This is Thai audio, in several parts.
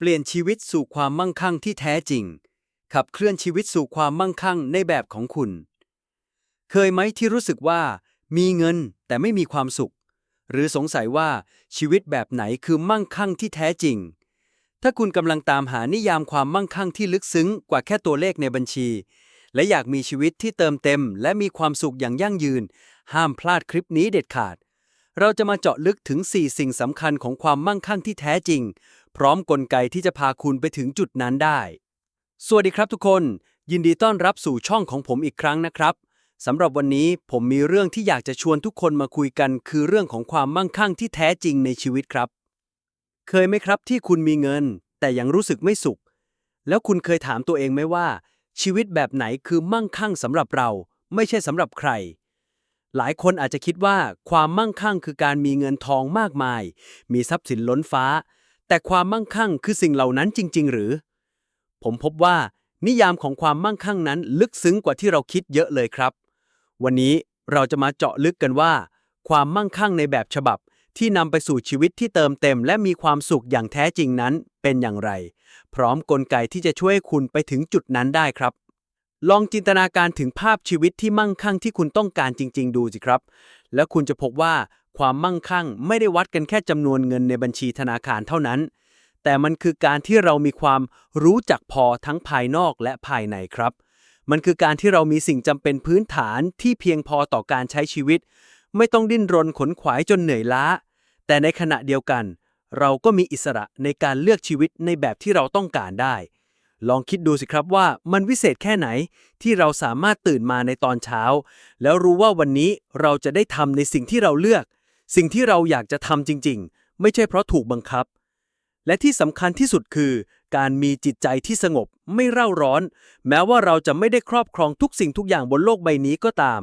เปลี่ยนชีวิตสู่ความมั่งคั่งที่แท้จริง ขับเคลื่อนชีวิตสู่ความมั่งคั่งในแบบของคุณ เคยไหมที่รู้สึกว่า มีเงินแต่ไม่มีความสุข หรือสงสัยว่าชีวิตแบบไหนคือมั่งคั่งที่แท้จริง ถ้าคุณกำลังตามหานิยามความมั่งคั่งที่ลึกซึ้งกว่าแค่ตัวเลขในบัญชี และอยากมีชีวิตที่เติมเต็ม และมีความสุขอย่างยั่งยืน ห้ามพลาดคลิปนี้เด็ดขาด เราจะมาเจาะลึกถึง 4 สิ่งสำคัญของความมั่งคั่งที่แท้จริง พร้อมกลไกที่จะพาคุณไปถึงจุดนั้นได้ สวัสดีครับทุกคน ยินดีต้อนรับสู่ช่องของผมอีกครั้งนะครับสำหรับวันนี้ผมมีเรื่องที่อยากจะชวนทุกคนมาคุยกัน คือเรื่องของความมั่งคั่งที่แท้จริงในชีวิตครับ เคยไหมครับที่คุณมีเงิน แต่ยังรู้สึกไม่สุข แล้วคุณเคยถามตัวเองไหมว่า ชีวิตแบบไหนคือมั่งคั่งสำหรับเรา ไม่ใช่สำหรับใคร หลายคนอาจจะคิดว่าความมั่งคั่งคือการมีเงินทองมากมาย มีทรัพย์สินล้นฟ้า แต่ความมั่งคั่งคือสิ่งเหล่านั้นจริง ๆ หรือ ผมพบว่านิยามของความมั่งคั่งนั้นลึกซึ้งกว่าที่เราคิดเยอะเลยครับ วันนี้เราจะมาเจาะลึกกันว่า ความมั่งคั่งในแบบฉบับที่นำไปสู่ชีวิตที่เติมเต็ม และมีความสุขอย่างแท้จริงนั้นเป็นอย่างไร พร้อมกลไกที่จะช่วยคุณไปถึงจุดนั้นได้ครับ ลองจินตนาการถึงภาพชีวิตที่มั่งคั่งที่คุณต้องการจริง ๆ ดูสิครับ แล้วคุณจะพบว่าความมั่งคั่งไม่ได้วัดกันแค่จำนวนเงินในบัญชีธนาคารเท่านั้น แต่มันคือการที่เรามีความรู้จักพอทั้งภายนอกและภายในครับ มันคือการที่เรามีสิ่งจำเป็นพื้นฐานที่เพียงพอต่อการใช้ชีวิต ไม่ต้องดิ้นรนขนขวายจนเหนื่อยล้า แต่ในขณะเดียวกัน เราก็มีอิสระในการเลือกชีวิตในแบบที่เราต้องการได้ ลองคิดดูสิครับว่ามันวิเศษแค่ไหนที่เราสามารถตื่นมาในตอนเช้า แล้วรู้ว่าวันนี้เราจะได้ทำในสิ่งที่เราเลือก สิ่งที่เราอยากจะทำจริง ๆ ไม่ใช่เพราะถูกบังคับ และที่สำคัญที่สุดคือ การมีจิตใจที่สงบไม่เร่าร้อน แม้ว่าเราจะไม่ได้ครอบครองทุกสิ่งทุกอย่างบนโลกใบนี้ก็ตาม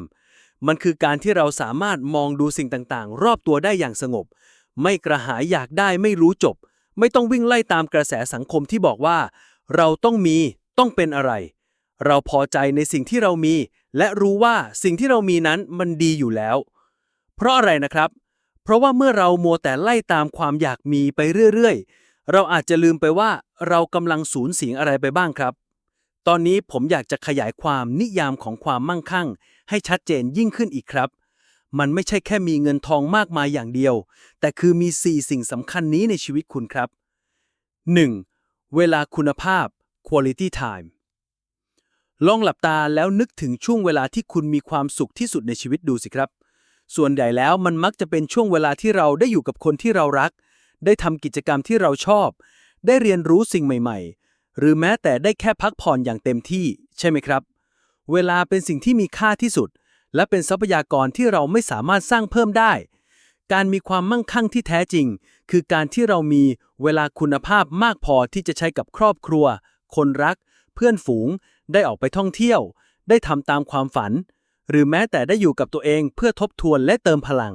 มันคือการที่เราสามารถมองดูสิ่งต่างๆ รอบตัวได้อย่างสงบ ไม่กระหายอยากได้ไม่รู้จบ ไม่ต้องวิ่งไล่ตามกระแสสังคมที่บอกว่า เราต้องมี ต้องเป็นอะไร เราพอใจในสิ่งที่เรามี และรู้ว่าสิ่งที่เรามีนั้นมันดีอยู่แล้ว เพราะอะไรนะครับ เพราะว่าเมื่อเรามัวแต่ไล่ตามความอยากมีไปเรื่อยๆ เราอาจจะลืมไปว่าเรากำลังสูญเสียอะไรไปบ้างครับ ตอนนี้ผมอยากจะขยายความนิยามของความมั่งคั่ง ให้ชัดเจนยิ่งขึ้นอีกครับมันไม่ใช่แค่มีเงินทองมากมายอย่างเดียว แต่คือมี 4 สิ่งสำคัญนี้ในชีวิตคุณครับ 1. เวลาคุณภาพ quality time ลองหลับตาแล้วนึกถึงช่วงเวลาที่คุณมีความสุขที่สุดในชีวิตดูสิครับ ส่วนใหญ่แล้วมันมักจะเป็นช่วงเวลาที่เราได้อยู่กับคนที่เรารัก ได้ทำกิจกรรมที่เราชอบ ได้เรียนรู้สิ่งใหม่ ๆ หรือแม้แต่ได้แค่พักผ่อนอย่างเต็มที่ ใช่ไหมครับ เวลาเป็นสิ่งที่มีค่าที่สุด และเป็นทรัพยากรที่เราไม่สามารถสร้างเพิ่มได้ การมีความมั่งคั่งที่แท้จริง คือการที่เรามีเวลาคุณภาพมากพอที่จะใช้กับครอบครัว คนรัก เพื่อนฝูง ได้ออกไปท่องเที่ยว ได้ทำตามความฝัน หรือแม้แต่ได้อยู่กับตัวเองเพื่อทบทวนและเติมพลัง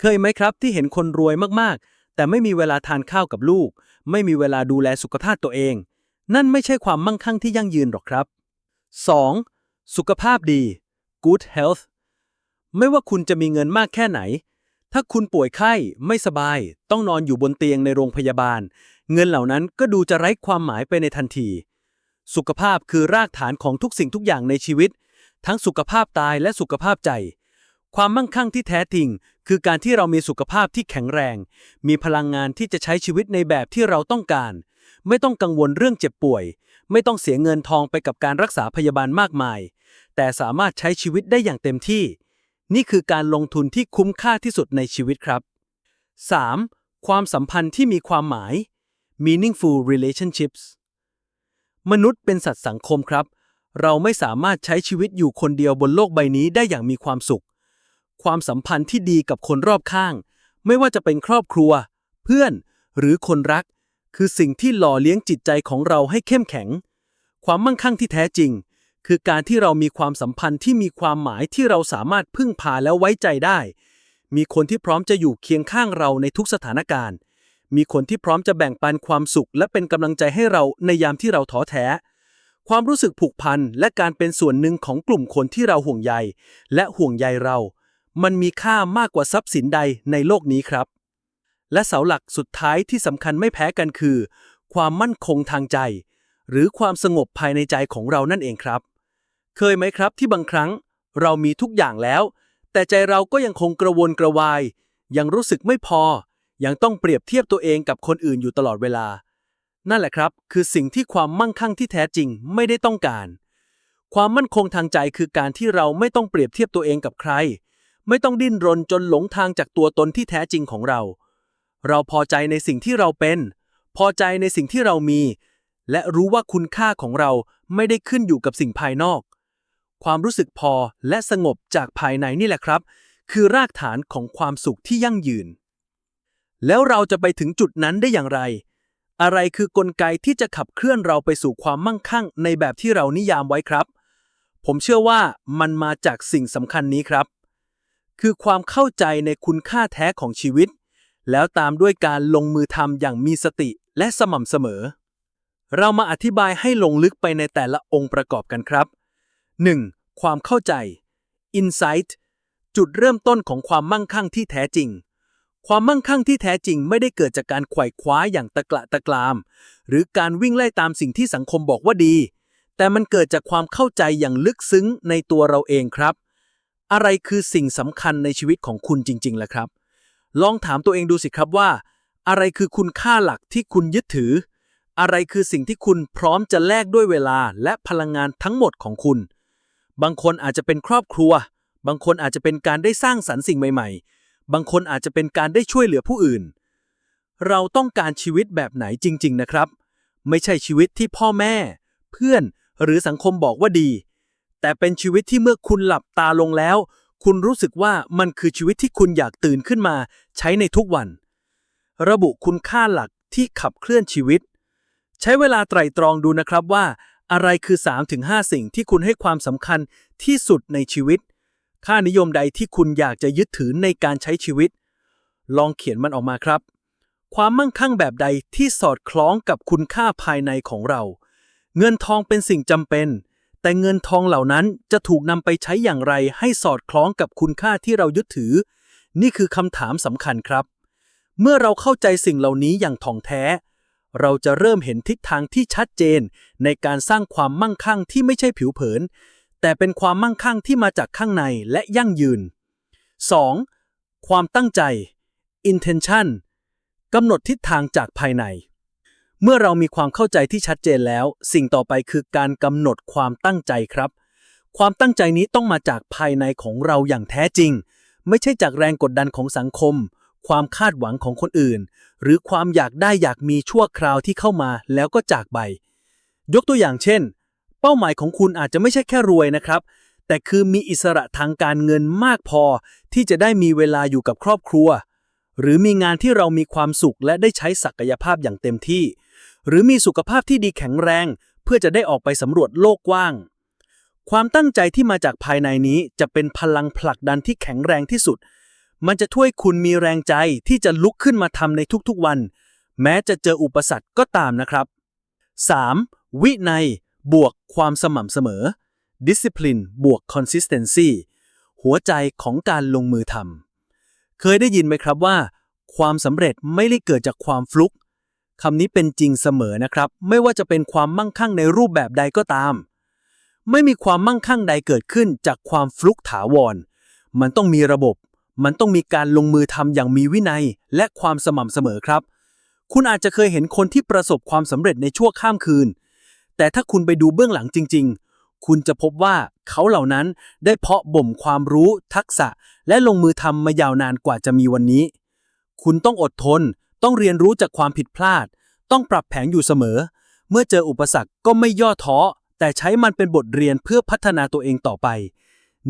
เคยไหมครับที่เห็นคนรวยมากๆ แต่ไม่มีเวลาทานข้าวกับลูก ไม่มีเวลาดูแลสุขภาพตัวเอง นั่นไม่ใช่ความมั่งคั่งที่ยั่งยืนหรอกครับ 2. สุขภาพดี good health ไม่ว่าคุณจะมีเงินมากแค่ไหน ถ้าคุณป่วยไข้ไม่สบาย ต้องนอนอยู่บนเตียงในโรงพยาบาล เงินเหล่านั้นก็ดูจะไร้ความหมายไปในทันที สุขภาพคือรากฐานของทุกสิ่งทุกอย่างในชีวิต ทั้งสุขภาพตายและสุขภาพใจ ความมั่งคั่งที่แท้จริง คือการที่เรามีสุขภาพที่แข็งแรง มีพลังงานที่จะใช้ชีวิตในแบบที่เราต้องการ ไม่ต้องกังวลเรื่องเจ็บป่วย ไม่ต้องเสียเงินทองไปกับการรักษาพยาบาลมากมาย แต่สามารถใช้ชีวิตได้อย่างเต็มที่ นี่คือการลงทุนที่คุ้มค่าที่สุดในชีวิตครับ 3. ความสัมพันธ์ที่มีความหมาย meaningful relationships มนุษย์เป็นสัตว์สังคมครับ เราไม่สามารถใช้ชีวิตอยู่คนเดียวบนโลกใบนี้ได้อย่างมีความสุข ความสัมพันธ์ที่ดีกับคนรอบข้าง ไม่ว่าจะเป็นครอบครัว เพื่อนหรือคนรัก คือสิ่งที่หล่อเลี้ยงจิตใจของเราให้เข้มแข็ง ความมั่งคั่งที่แท้จริง คือการที่เรามีความสัมพันธ์ที่มีความหมายที่เราสามารถพึ่งพาและไว้ใจได้ มีคนที่พร้อมจะอยู่เคียงข้างเราในทุกสถานการณ์ มีคนที่พร้อมจะแบ่งปันความสุข และเป็นกำลังใจให้เราในยามที่เราท้อแท้ ความรู้สึกผูกพันและการเป็นส่วนหนึ่งของกลุ่มคนที่เราห่วงใย และห่วงใยเรา มันมีค่ามากกว่าทรัพย์สินใดในโลกนี้ครับ และเสาหลักสุดท้ายที่สำคัญไม่แพ้กันคือ ความมั่นคงทางใจ หรือความสงบภายในใจของเรานั่นเองครับ เคยไหมครับที่บางครั้งเรามีทุกอย่างแล้ว แต่ใจเราก็ยังคงกระวนกระวาย ยังรู้สึกไม่พอ ยังต้องเปรียบเทียบตัวเองกับคนอื่นอยู่ตลอดเวลา นั่นแหละครับ คือสิ่งที่ความมั่งคั่งที่แท้จริงไม่ได้ต้องการ ความมั่นคงทางใจคือการที่เราไม่ต้องเปรียบเทียบตัวเองกับใคร ไม่ต้องดิ้นรนจนหลงทางจากตัวตนที่แท้จริงของเรา เราพอใจในสิ่งที่เราเป็น พอใจในสิ่งที่เรามี และรู้ว่าคุณค่าของเราไม่ได้ขึ้นอยู่กับสิ่งภายนอก ความรู้สึกพอและสงบจากภายในนี่แหละครับ คือรากฐานของความสุขที่ยั่งยืน แล้วเราจะไปถึงจุดนั้นได้อย่างไร อะไรคือกลไกที่จะขับเคลื่อนเราไปสู่ความมั่งคั่งในแบบที่เรานิยามไว้ครับ ผมเชื่อว่ามันมาจากสิ่งสำคัญนี้ครับ คือความเข้าใจในคุณค่าแท้ของชีวิต แล้วตามด้วยการลงมือทำอย่างมีสติและสม่ำเสมอ เรามาอธิบายให้ลงลึกไปในแต่ละองค์ประกอบกันครับ 1. ความเข้าใจ insight จุดเริ่มต้นของความมั่งคั่งที่แท้จริง ความมั่งคั่งที่แท้จริงไม่ได้เกิดจากการไขว่คว้าอย่างตะกละตะกราม หรือการวิ่งไล่ตามสิ่งที่สังคมบอกว่าดี แต่มันเกิดจากความเข้าใจอย่างลึกซึ้งในตัวเราเองครับ อะไรคือสิ่งสำคัญในชีวิตของคุณจริงๆล่ะครับ ลองถามตัวเองดูสิครับว่า อะไรคือคุณค่าหลักที่คุณยึดถือ อะไรคือสิ่งที่คุณพร้อมจะแลกด้วยเวลาและพลังงานทั้งหมดของคุณ บางคนอาจจะเป็นครอบครัว บางคนอาจจะเป็นการได้สร้างสรรค์สิ่งใหม่ ๆ บางคนอาจจะเป็นการได้ช่วยเหลือผู้อื่น เราต้องการชีวิตแบบไหนจริง ๆ นะครับ ไม่ใช่ชีวิตที่พ่อแม่ เพื่อนหรือสังคมบอกว่าดี แต่เป็นชีวิตที่เมื่อคุณหลับตาลงแล้ว คุณรู้สึกว่ามันคือชีวิตที่คุณอยากตื่นขึ้นมาใช้ในทุกวัน ระบุคุณค่าหลักที่ขับเคลื่อนชีวิต ใช้เวลาไตร่ตรองดูนะครับว่า อะไรคือ 3-5 สิ่งที่คุณให้ความสำคัญที่สุดในชีวิต ค่านิยมใดที่คุณอยากจะยึดถือในการใช้ชีวิต ลองเขียนมันออกมาครับ ความมั่งคั่งแบบใดที่สอดคล้องกับคุณค่าภายในของเรา เงินทองเป็นสิ่งจำเป็น แต่เงินทองเหล่านั้นจะถูกนำไปใช้อย่างไรให้สอดคล้องกับคุณค่าที่เรายึดถือ นี่คือคำถามสำคัญครับ เมื่อเราเข้าใจสิ่งเหล่านี้อย่างถ่องแท้ เราจะเริ่มเห็นทิศทางที่ชัดเจน ในการสร้างความมั่งคั่งที่ไม่ใช่ผิวเผิน แต่เป็นความมั่งคั่งที่มาจากข้างในและยั่งยืน 2. ความตั้งใจ intention กำหนดทิศทางจากภายใน เมื่อเรามีความเข้าใจที่ชัดเจนแล้ว สิ่งต่อไปคือการกำหนดความตั้งใจครับ ความตั้งใจนี้ต้องมาจากภายในของเราอย่างแท้จริง ไม่ใช่จากแรงกดดันของสังคม ความคาดหวังของคนอื่น หรือความอยากได้อยากมีชั่วคราวที่เข้ามาแล้วก็จากไป ยกตัวอย่างเช่น เป้าหมายของคุณอาจจะไม่ใช่แค่รวยนะครับ แต่คือมีอิสระทางการเงินมากพอ ที่จะได้มีเวลาอยู่กับครอบครัว หรือมีงานที่เรามีความสุขและได้ใช้ศักยภาพอย่างเต็มที่ หรือมีสุขภาพที่ดีแข็งแรง เพื่อจะได้ออกไปสำรวจโลกกว้างความตั้งใจที่มาจากภายในนี้จะเป็นพลังผลักดันที่แข็งแรงที่สุด มันจะช่วยคุณมีแรงใจที่จะลุกขึ้นมาทำในทุกๆวัน แม้จะเจออุปสรรคก็ตามนะครับ 3. วินัย บวกความสม่ำเสมอ discipline บวก consistency หัวใจของการลงมือทำเคยได้ยินไหมครับว่า ความสำเร็จไม่ได้เกิดจากความฟลุกคำนี้เป็นจริงเสมอนะครับ ไม่ว่าจะเป็นความมั่งคั่งในรูปแบบใดก็ตาม ไม่มีความมั่งคั่งใดเกิดขึ้นจากความฟลุกถาวร มันต้องมีระบบ มันต้องมีการลงมือทำอย่างมีวินัยและความสม่ำเสมอครับ คุณอาจจะเคยเห็นคนที่ประสบความสำเร็จในชั่วข้ามคืน แต่ถ้าคุณไปดูเบื้องหลังจริง ๆ คุณจะพบว่าเขาเหล่านั้นได้เพาะบ่มความรู้ ทักษะ และลงมือทำมายาวนานกว่าจะมีวันนี้ คุณต้องอดทน ต้องเรียนรู้จากความผิดพลาด ต้องปรับแผนอยู่เสมอ เมื่อเจออุปสรรคก็ไม่ย่อท้อแต่ใช้มันเป็นบทเรียนเพื่อพัฒนาตัวเองต่อไป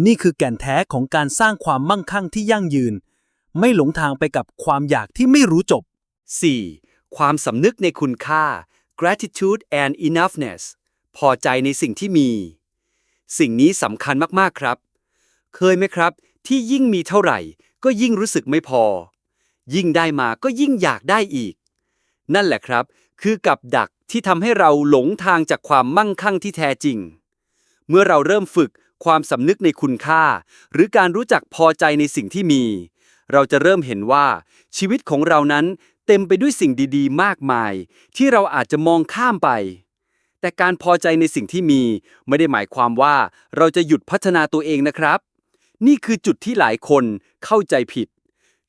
นี่คือแก่นแท้ของการสร้างความมั่งคั่งที่ยั่งยืน ไม่หลงทางไปกับความอยากที่ไม่รู้จบ 4. ความสำนึกในคุณค่า gratitude and enoughness พอใจในสิ่งที่มี สิ่งนี้สำคัญมากๆครับ เคยไหมครับ ที่ยิ่งมีเท่าไหร่ ก็ยิ่งรู้สึกไม่พอ ยิ่งได้มาก็ยิ่งอยากได้อีก นั่นแหละครับ คือกับดักที่ทำให้เราหลงทางจากความมั่งคั่งที่แท้จริง เมื่อเราเริ่มฝึก ความสำนึกในคุณค่า หรือการรู้จักพอใจในสิ่งที่มี เราจะเริ่มเห็นว่าชีวิตของเรานั้นเต็มไปด้วยสิ่งดีๆ มากมาย ที่เราอาจจะมองข้ามไป แต่การพอใจในสิ่งที่มี ไม่ได้หมายความว่าเราจะหยุดพัฒนาตัวเองนะครับ นี่คือจุดที่หลายคนเข้าใจผิด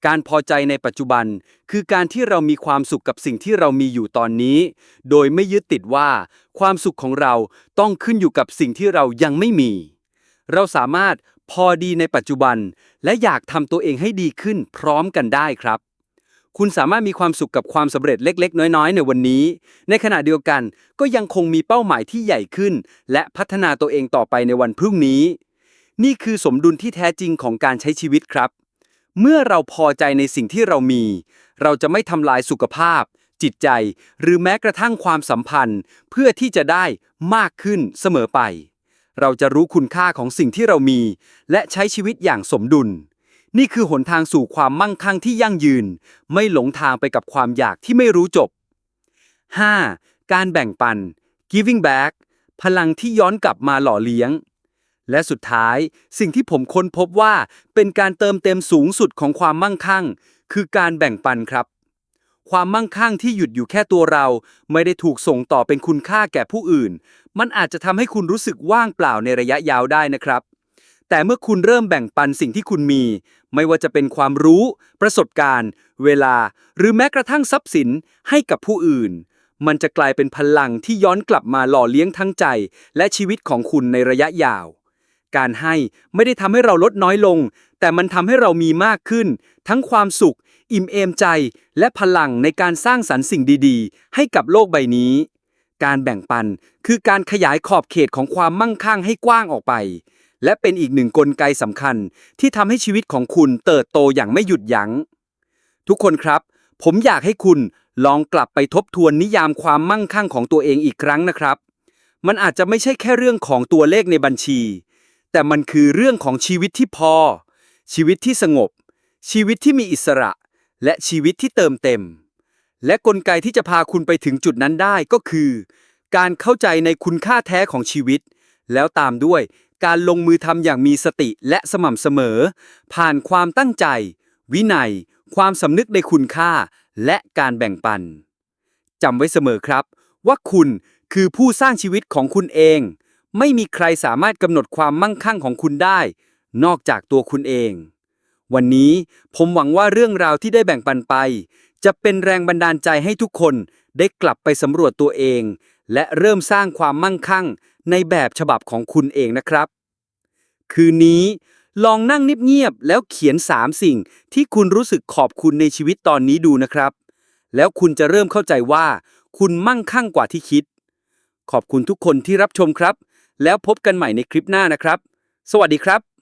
การพอใจในปัจจุบัน คือการที่เรามีความสุขกับสิ่งที่เรามีอยู่ตอนนี้ โดยไม่ยึดติดว่า ความสุขของเราต้องขึ้นอยู่กับสิ่งที่เรายังไม่มี เราสามารถพอดีในปัจจุบัน และอยากทำตัวเองให้ดีขึ้นพร้อมกันได้ครับ คุณสามารถมีความสุขกับความสำเร็จเล็ก ๆ น้อย ๆ ในวันนี้ ในขณะเดียวกันก็ยังคงมีเป้าหมายที่ใหญ่ขึ้น และพัฒนาตัวเองต่อไปในวันพรุ่งนี้ นี่คือสมดุลที่แท้จริงของการใช้ชีวิตครับ เมื่อเราพอใจในสิ่งที่เรามี เราจะไม่ทำลายสุขภาพ จิตใจ หรือแม้กระทั่งความสัมพันธ์ เพื่อที่จะได้มากขึ้นเสมอไป เราจะรู้คุณค่าของสิ่งที่เรามี และใช้ชีวิตอย่างสมดุล นี่คือหนทางสู่ความมั่งคั่งที่ยั่งยืน ไม่หลงทางไปกับความอยากที่ไม่รู้จบ 5. การแบ่งปัน giving back พลังที่ย้อนกลับมาหล่อเลี้ยง และสุดท้าย สิ่งที่ผมค้นพบว่าเป็นการเติมเต็มสูงสุดของความมั่งคั่ง คือการแบ่งปันครับ ความมั่งคั่งที่หยุดอยู่แค่ตัวเรา ไม่ได้ถูกส่งต่อเป็นคุณค่าแก่ผู้อื่น มันอาจจะทำให้คุณรู้สึกว่างเปล่าในระยะยาวได้นะครับ แต่เมื่อคุณเริ่มแบ่งปันสิ่งที่คุณมี ไม่ว่าจะเป็นความรู้ ประสบการณ์ เวลา หรือแม้กระทั่งทรัพย์สินให้กับผู้อื่น มันจะกลายเป็นพลังที่ย้อนกลับมาหล่อเลี้ยงทั้งใจ และชีวิตของคุณในระยะยาวการให้ไม่ได้ทำให้เราลดน้อยลง แต่มันทำให้เรามีมากขึ้น ทั้งความสุข อิ่มเอมใจ และพลังในการสร้างสรรค์สิ่งดีๆ ให้กับโลกใบนี้ การแบ่งปันคือการขยายขอบเขตของความมั่งคั่งให้กว้างออกไป และเป็นอีกหนึ่งกลไกสำคัญที่ทำให้ชีวิตของคุณเติบโตอย่างไม่หยุดยัง้ง ทุกคนครับ ผมอยากให้คุณลองกลับไปทบทวนนิยามความมั่งคั่งของตัวเองอีกครั้งนะครับ มันอาจจะไม่ใช่แค่เรื่องของตัวเลขในบัญชี แต่มันคือเรื่องของชีวิตที่พอ ชีวิตที่สงบ ชีวิตที่มีอิสระ และชีวิตที่เติมเต็ม และกลไกที่จะพาคุณไปถึงจุดนั้นได้ก็คือ การเข้าใจในคุณค่าแท้ของชีวิต แล้วตามด้วยการลงมือทำอย่างมีสติและสม่ำเสมอ ผ่านความตั้งใจ วินัย ความสำนึกในคุณค่า และการแบ่งปันจำไว้เสมอครับ ว่าคุณคือผู้สร้างชีวิตของคุณเอง ไม่มีใครสามารถกำหนดความมั่งคั่งของคุณได้ นอกจากตัวคุณเอง วันนี้ผมหวังว่าเรื่องราวที่ได้แบ่งปันไป จะเป็นแรงบันดาลใจให้ทุกคนได้กลับไปสำรวจตัวเอง และเริ่มสร้างความมั่งคั่งในแบบฉบับของคุณเองนะครับ คืนนี้ลองนั่งเงียบๆแล้วเขียน 3 สิ่งที่คุณรู้สึกขอบคุณในชีวิตตอนนี้ดูนะครับ แล้วคุณจะเริ่มเข้าใจว่า คุณมั่งคั่งกว่าที่คิด ขอบคุณทุกคนที่รับชมครับ แล้วพบกันใหม่ในคลิปหน้านะครับ สวัสดีครับ